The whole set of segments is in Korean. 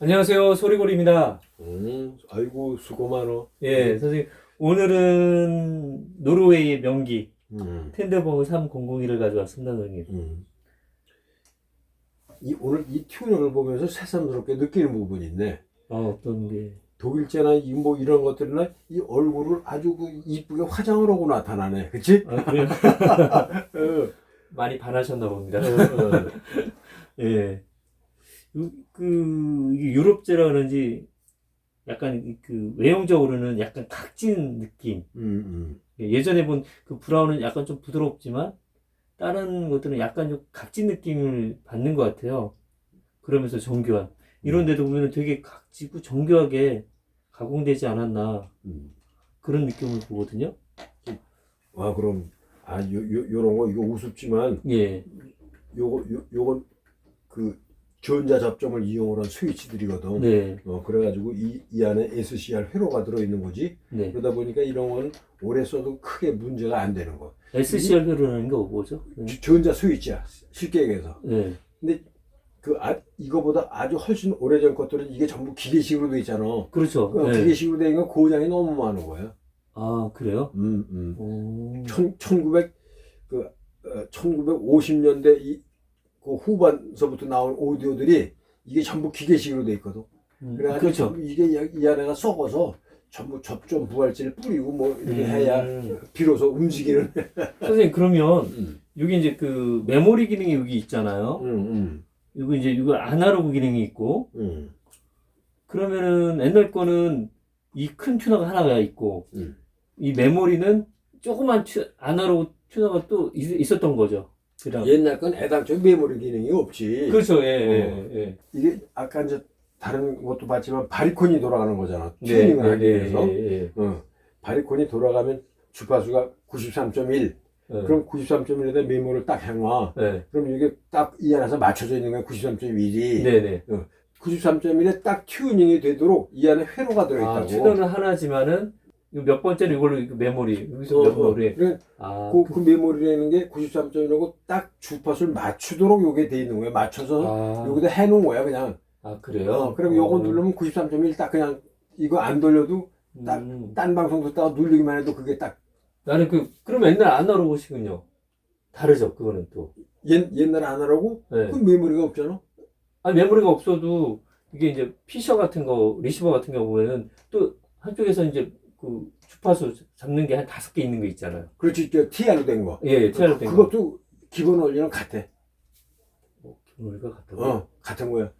안녕하세요. 소리골입니다. 음, 아이고 수고 많어. 예, 선생님. 오늘은 노르웨이의 명기 음, 텐더버그 300을 가져왔습니다, 선생님. 음. 이 오늘 이 튜닝을 보면서 새삼스럽게 느끼는 부분이 있네. 아, 어떤 게. 독일제나 이 뭐 이런 것들이나 이 얼굴을 아주 그 이쁘게 화장을 하고 나타나네. 그치? 아, 그래요? 어, 많이 반하셨나 봅니다. 어, 어. 예. 유- 그, 유럽제라 그런지 약간 이그 외형적으로는 약간 각진 느낌. 음, 예, 예전에 본 그 브라운은 약간 좀 부드럽지만 다른 것들은 약간 좀 각진 느낌을 받는 것 같아요. 그러면서 정교한. 이런 데도 보면 되게 각지고 정교하게 가공되지 않았나 음. 그런 느낌을 보거든요. 아 그럼 아 요, 요, 요런 거 이거 우습지만 예. 요거 요, 요건 그 전자 접점을 이용한 스위치들이거든. 네. 어 그래가지고 이, 이 안에 SCR 회로가 들어있는 거지. 네. 그러다 보니까 이런 건 오래 써도 크게 문제가 안 되는 거. SCR표라는 게 뭐죠? 네. 주- 전자 스위치야. 쉽게 얘기해서. 네. 그 아, 이거보다 아주 훨씬 오래전 것들은 이게 전부 기계식으로 돼 있잖아. 그렇죠. 그 네. 기계식으로 돼 있는 건 고장이 너무 많은 거야. 아, 그래요? 음, 음. 오. 천, 1900, 그, 어, 1950년대 이, 그 후반서부터 나온 오디오들이 이게 전부 기계식으로 돼 있거든. 음, 그래가지고 그렇죠. 이게 이- 이 안에가 썩어서 전부 접점 부활지를 뿌리고 뭐 이렇게 음. 해야 비로소 움직이는. 선생님, 그러면 음, 여기 이제 그 메모리 기능이 여기 있잖아요. 음, 여기 이제 이거 아날로그 기능이 있고 음, 그러면은 옛날 거는 이 큰 튜너가 하나가 있고 음. 이 메모리는 조그만 튜, 아날로그 튜너가 또 있, 었던 거죠. 그다음 옛날 건 애당초 메모리 기능이 없지. 그렇죠. 예, 예, 어. 예. 이게 아까 이제 다른 것도 봤지만 바리콘이 돌아가는 거잖아. 네, 튜닝을 네, 하기 네, 위해서. 예, 예. 어, 바리콘이 돌아가면 주파수가 93.1. 예. 그럼 93.1에다 메모를 딱 해놔. 네, 그럼 이게 딱 이 안에서 맞춰져 있는 거야. 93.1이. 네, 네. 93.1에 딱 튜닝이 되도록 이 안에 회로가 들어있다고. 아, 튜너는 하나지만은 몇 번째로 이걸로 메모리 여기서 어, 어. 메모리. 그래, 아, 그, 그 메모리라는 게 93.1하고 딱 주파수를 맞추도록 요게 돼 있는 거야. 맞춰서 아, 여기다 해놓은 거야, 그냥. 아 그래요? 어, 그럼 요거 어. 누르면 93.1 딱 그냥 이거 안 돌려도 딱- 음. 딴 방송 듣다가 누르기만 해도 그게 딱 나는 그 그럼 옛날 아날로그시군요. 다르죠. 그거는 또. 옛, 옛날 안 하라고? 네. 그 메모리가 없잖아. 아 메모리가 없어도 이게 이제 피셔 같은 거 리시버 같은 거 보면은 또 한쪽에서 이제 그 주파수 잡는 게 한 다섯 개 있는 거 있잖아요. 그렇지, 저 TR로 된 거. 예, TR로 된 거. 그것도 기본 원리는 같아. 어, 기본이가 같다고. 어, 같은 거야.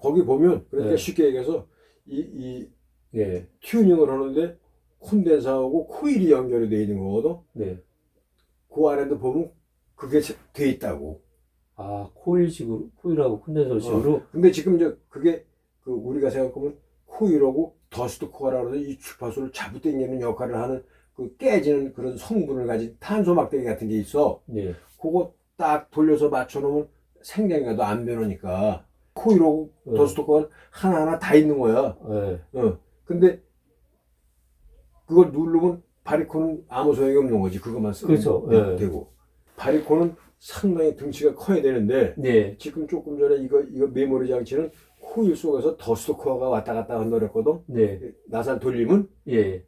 거기 보면, 그러니까 네. 쉽게 얘기해서, 이, 이 예, 튜닝을 하는데 콘덴서하고 코일이 연결이 돼 있는 거거든. 네. 그 안에도 보면 그게 돼 있다고. 아 코일식으로 코일하고 콘덴서식으로. 근데 지금 이제 그게 그 우리가 생각하면 코일하고 더스트 코어라고 해서 이 주파수를 잡아당기는 역할을 하는 그 깨지는 그런 성분을 가진 탄소 막대기 같은 게 있어. 네. 그거 딱 돌려서 맞춰놓으면 생장이가도 안 변하니까 코일하고 네. 더스트 코어는 하나하나 다 있는 거야. 예. 어. 근데 그걸 누르면 바리콘은 아무 소용이 없는 거지. 그것만 쓰면 그렇죠. 되- 예. 되고. 바리콘은 상당히 등치가 커야 되는데 네. 지금 조금 전에 이거 이거 메모리 장치는 코일 속에서 더스트 코어가 왔다 갔다 그랬거든. 네. 나살 돌리면 예.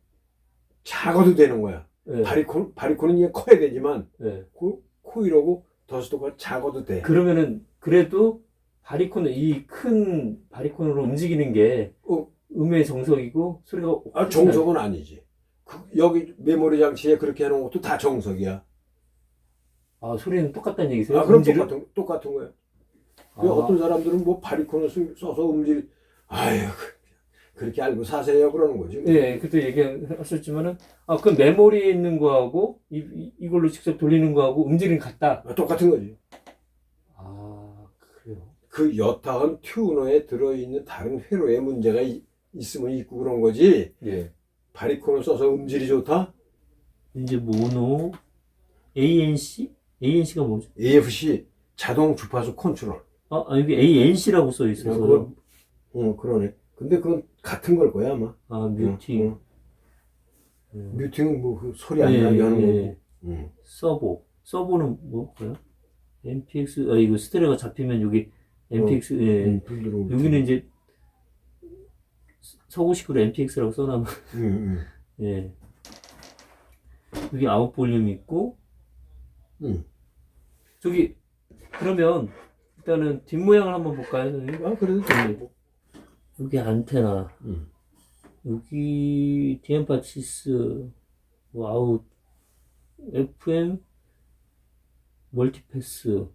작아도 되는 거야. 예. 바리콘 바리콘은 이게 커야 되지만 예. 코, 코일하고 더스트 코어가 작아도 돼. 그러면은 그래도 바리콘을 이큰 바리콘으로 움직이는 게 어. 음의 정석이고 소리가 아 정석은 아니지. 그, 여기 메모리 장치에 그렇게 해놓은 것도 다 정석이야. 아 소리는 똑같다는 얘기세요? 아 그럼 음질은? 똑같은 똑같은 거야. 아, 그 어떤 사람들은 뭐 바리콘을 쓰- 써서 음질, 아유, 그- 그렇게 알고 사세요 그러는 거지. 예, 그때 얘기하셨지만은 아, 그 메모리에 있는 거하고 이, 이- 이 걸로 직접 돌리는 거하고 음질은 같다. 아, 똑같은 거지. 아, 그래요. 그 여타한 튜너에 들어있는 다른 회로에 문제가 이- 있으면 있고 그런 거지. 예. 바리콘을 써서 음질이 좋다? 이제 모노 ANC? ANC가 뭐죠? AFC, 자동 주파수 컨트롤. 아, 아, 여기 ANC라고 써 아, 있어서. 그건- 응, 그러네. 근데 그건 같은 걸 거야, 아마. 아, 뮤팅. 응, 음. 응. 뮤팅은 뭐, 그 소리 안 예, 나게 하는 예. 거고. 응. 서보. 서보는 뭐고요? MPX, 아, 이거 스테레오가 잡히면 여기 MPX, 예. 응, 불 들어오고. 여기는 이제 서구식으로 MPX라고 써놔면 음, 음. 예. 여기 아웃 볼륨 있고 음. 저기 그러면 일단은 뒷모양을 한번 볼까요, 선생님? 아, 그래도 네. 뭐. 여기 안테나, 음. 여기 디엠파치스, 뭐 아웃, FM, 멀티패스.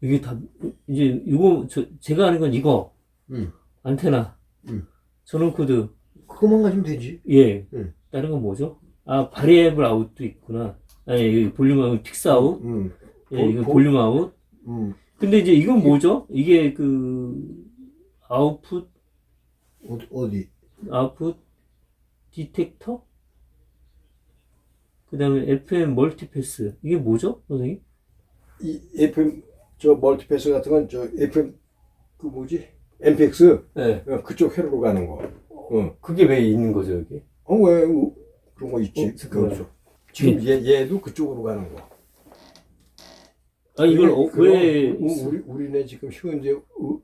이게 다 이제 이거 저 제가 아는 건 이거 음. 안테나, 음. 전원 코드, 그것만 가지면 되지. 예. 음. 다른 건 뭐죠? 아 바리에블 아웃도 있구나. 아니 여기 볼륨 아웃, 픽스 아웃, 음. 예, 볼- 이거 볼- 볼륨 아웃. 음. 근데 이제 이건 뭐죠? 이게 그 아웃풋 어디, 어디? 아웃풋 디텍터? 그 다음에 FM 멀티패스. 이게 뭐죠, 선생님? 이 FM 저 멀티패스 같은 건 저 FM 그 뭐지? MPX 네. 어, 그쪽 회로로 가는 거. 어. 그게 왜 있는 거죠, 여기? 어, 왜 어, 그런 거 있지? 어, 없어. 지금 얘 얘도 그쪽으로 가는 거. 아, 이걸 어, 왜, 우- 우리 우리네 지금 현재 우-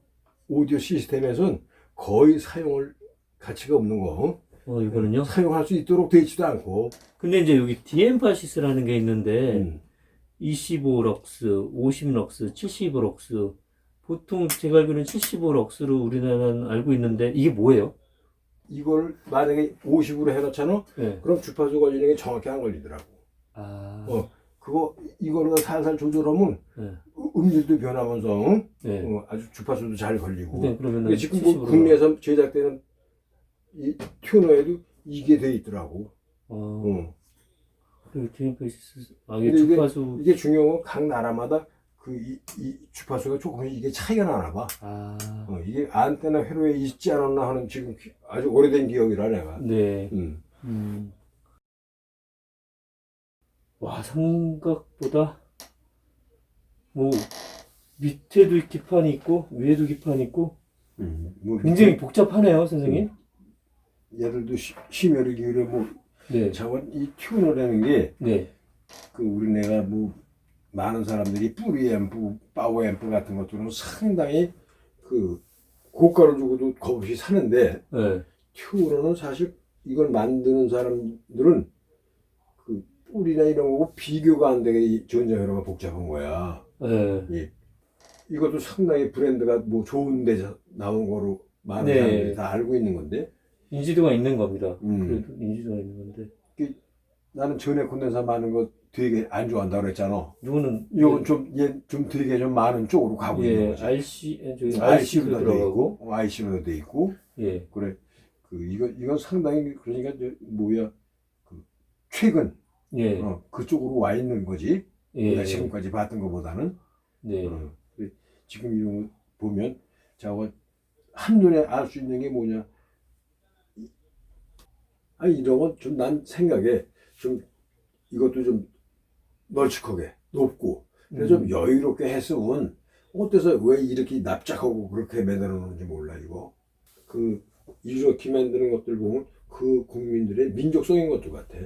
오디오 시스템에선 거의 사용을 가치가 없는 거. 어, 이거는요? 사용할 수 있도록 돼 있지도 않고. 근데 이제 여기 디엠파시스라는 게 있는데, 음. 25럭스, 50럭스, 75럭스. 보통 제가 알기로는 75럭스로 우리나라는 알고 있는데, 이게 뭐예요? 이걸 만약에 50으로 해놓잖아. 네. 그럼 주파수 걸리는 게 정확히 안 걸리더라고. 아, 어. 그거 이거로 살살 조절하면 네. 음질도 변하면서 응? 네. 어, 아주 주파수도 잘 걸리고. 네, 그러면은 근데 지금 뭐 70으로 국내에서 제작되는 이 튜너에도 이게 돼 있더라고. 어, 어. 그리고 아, 이게 근데 주파수, 이게 중요한 건 각 나라마다 그 이 이 주파수가 조금씩 이게 차이가 나나 봐. 아, 어, 이게 안테나 회로에 있지 않았나 하는 지금 기- 아주 오래된 기억이라 내가. 네. 음. 음. 와, 삼각보다, 뭐, 밑에도 기판이 있고, 위에도 기판이 있고, 음. 뭐 굉장히 복잡하네요, 선생님. 예를 들어 시- 심혈을 기울여 뭐 네. 자원 이 튜너라는 게 네. 그 우리네가 뭐 많은 사람들이 뿌리 앰프, 파워 앰프 같은 것들은 상당히 그 고가를 주고도 겁없이 사는데 네. 튜너는 사실 이걸 만드는 사람들은 그 뿌리나 이런 거고 비교가 안 되게 이 전자회로가 복잡한 거야. 네. 이것도 상당히 브랜드가 뭐 좋은 데서 나온 거로 많은 네. 사람들이 다 알고 있는 건데 인지도가 있는 겁니다. 음. 그래도 인지도가 있는 건데. 나는 전에 콘덴사 많은 거 되게 안 좋아한다 그랬잖아. 이거는, 이건 좀, 얘, 좀 되게 좀 많은 쪽으로 가고 있는 예, 거지. RC, 예, 저기 IC로 RC도 돼 들어가고, 있고, IC로 돼 있고, 예, 그래. 그, 이거, 이건 상당히, 그러니까, 저, 뭐야, 그, 최근, 예, 어, 그쪽으로 와 있는 거지. 예, 내가 지금까지 봤던 것보다는. 네, 어. 지금 이런 거 보면, 자, 뭐, 한눈에 알 수 있는 게 뭐냐. 이- 아니, 이런 건 좀 난 생각에 좀, 이것도 좀 널찍하게, 높고, 그래서 좀 음. 여유롭게 했으면 어때서 왜 이렇게 납작하고 그렇게 매달아 놓는지 몰라 이거 그 이렇게 만드는 것들 보면 그 국민들의 민족성인 것도 같아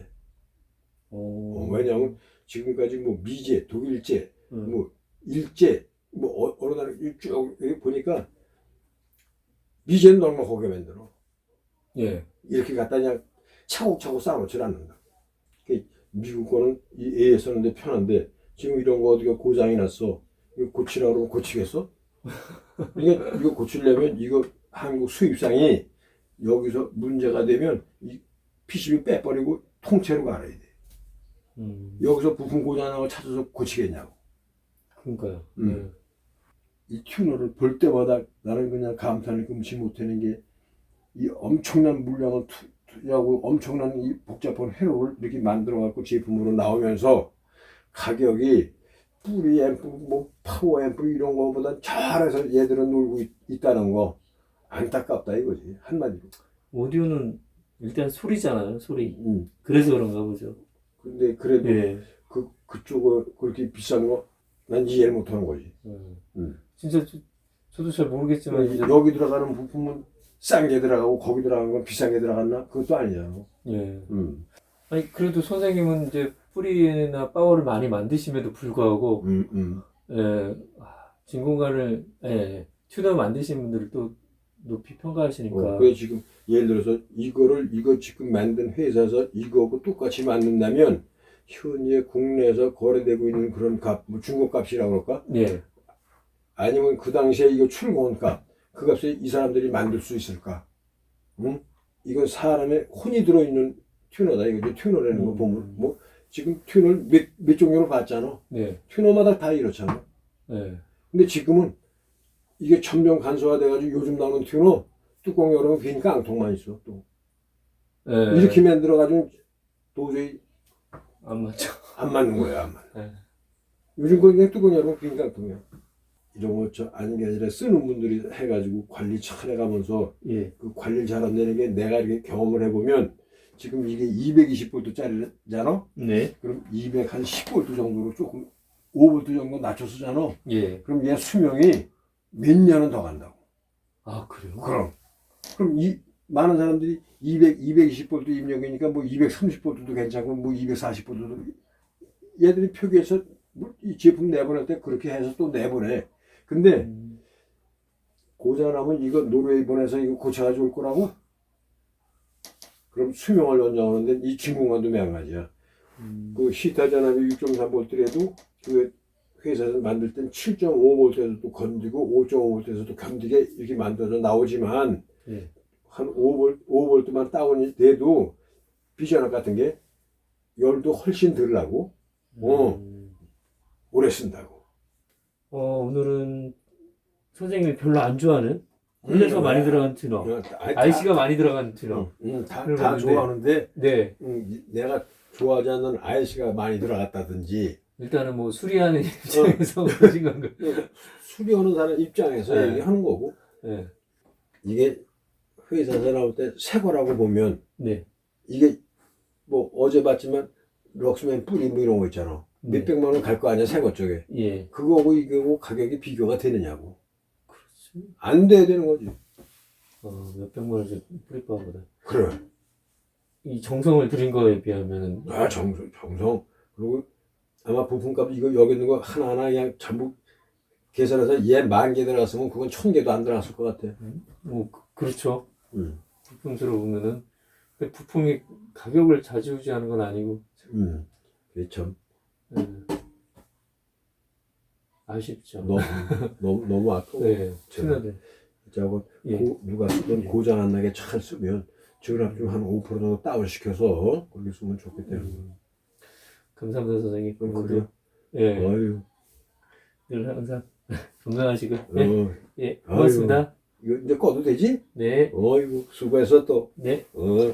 어, 어, 왜냐하면 지금까지 뭐 미제 독일제 음. 뭐 일제 뭐 어- 어느 나라 쭉 여기 보니까 미제는 넉넉하게 만들어 예, 이렇게 갖다 그냥 차곡차곡 쌓아놓질 않는다. 그 미국 거는 이 애에 쓰는데 편한데 지금 이런 거 어디가 고장이 났어. 이거 고치라 그러면 고치겠어? 그러니까 이거 고치려면 이거 한국 수입상이 여기서 문제가 되면 이 PCB 빼버리고 통째로 갈아야 돼. 음, 여기서 부품 고장 나고 찾아서 고치겠냐고. 그러니까요. 음. 이 튜너를 볼 때마다 나는 그냥 감탄을 금치 못하는 게 이 엄청난 물량을 투- 투자하고 엄청난 이 복잡한 회로를 이렇게 만들어 갖고 제품으로 나오면서 가격이 뿌리 앰프, 뭐 파워 앰프 이런 거보다 잘해서 얘들은 놀고 있, 다는 거 안타깝다 이거지 한마디로. 오디오는 일단 소리잖아요, 소리. 음. 그래서 그런가 보죠. 근데 그래도 예. 그 그쪽을 그렇게 비싼 거 난 이해를 못하는 거지. 음. 음. 진짜 저, 저도 잘 모르겠지만 이제 여기 들어가는 부품은 싼 게 들어가고 거기 들어가는 건 비싼 게 들어갔나? 그것도 아니잖아. 예. 음. 아니 그래도 선생님은 이제 뿌리나 파워를 많이 만드심에도 불구하고 음, 음. 예, 아, 진공관을 예, 튜너 만드신 분들을 또 높이 평가하시니까. 어, 그래 지금 예를 들어서 이거를 이거 지금 만든 회사에서 이거하고 똑같이 만든다면 현재 국내에서 거래되고 있는 그런 값, 뭐 중고 값이라고 그럴까? 예. 아니면 그 당시에 이거 출고한 값, 그 값에 이 사람들이 만들 수 있을까? 응? 이건 사람의 혼이 들어있는 튜너다. 이거 튜너라는 거 음. 보면 뭐 지금 튜너를 몇, 몇 종류로 봤잖아. 네. 튜너마다 다 이렇잖아. 네. 근데 지금은 이게 천병 간소화돼가지고 요즘 나오는 튜너 뚜껑 열으면 빈 깡통만 있어. 또 네. 이렇게 만들어가지고 도저히 안 맞죠. 안 맞는 거야. 안 맞는. 네. 요즘 거 그냥 뚜껑 열으면 빈 깡통이야. 이런 거저 아닌 게 아니라 쓰는 분들이 해가지고 관리 잘 해가면서 예. 그 관리를 잘 한다는 게 내가 이렇게 경험을 해보면 지금 이게 220볼트짜리잖아? 네. 그럼 210볼트 정도로 조금 5볼트 정도 낮춰 쓰잖아? 예. 그럼 얘 수명이 몇 년은 더 간다고. 아, 그래요? 그럼. 그럼 이, 많은 사람들이 200, 220볼트 입력이니까 뭐 230볼트도 괜찮고 뭐 240볼트도 얘들이 표기해서 뭐이 제품 내보낼 때 그렇게 해서 또 내보내. 근데 음, 고장나면 이거 노르웨이 보내서 이거 고쳐가지고 올 거라고? 그럼 수명을 연장하는데 이 진공관도 매한가지야. 음, 그 시타 전압이 6.3볼트라도 그 회사에서 만들 땐 7.5볼트에서도 건드리고 5.5볼트에서도 견디게 이렇게 만들어서 나오지만 예. 한 5볼, 5볼트만 다운이 돼도 비전압 같은 게 열도 훨씬 덜 나고 어. 음. 오래 쓴다고. 어, 오늘은 선생님이 별로 안 좋아하는 그래서 음, 많이 아, 들어간 튜너. 어, 아이, IC가 많이 들어간 튜너. 다, 응, 다, 다 좋아하는데 네. 음, 이- 내가 좋아하지 않는 IC가 많이 들어갔다든지 일단은 뭐 수리하는 입장에서 그러신 건가요? 수리하는 사람 입장에서 네. 얘기하는 거고 네. 이게 회사에서 나올 때 새 거라고 보면 네. 이게 뭐 어제 봤지만 럭스맨 뿌리 뭐 이런 거 있잖아 네. 몇백만 원 갈 거 아니야 새 거 쪽에 예. 그거하고 이거하고 가격이 비교가 되느냐고 그렇지. 안 돼야 되는 거지 어, 몇백만 원씩 뿌리빠보다. 그래 이 정성을 들인 거에 비하면 아 정성 정성 그리고 아마 부품값 이거 여기 있는 거 하나하나 그냥 전부 계산해서 얘 만 개 들어갔으면 그건 천 개도 안 들어갔을 것 같아 뭐 그- 그렇죠. 음. 근데 부품이 가격을 좌지우지하는 건 아니고 음. 그게 참 예. 아쉽죠. 너무 너무 너무 아까워 네. 저거 예. 고, 누가 쓰던 고장 안 나게 잘 쓰면 저랍 좀한 5% 정도 다운 시켜서 그렇게 쓰면 좋겠대요. 음. 감사합니다 선생님. 음, 그래요? 예. 아유, 늘 항상 건강하시고 예. 어, 예. 고맙습니다. 이거 이제 꺼도 되지? 네. 어이구 수고했어 또. 네. 어.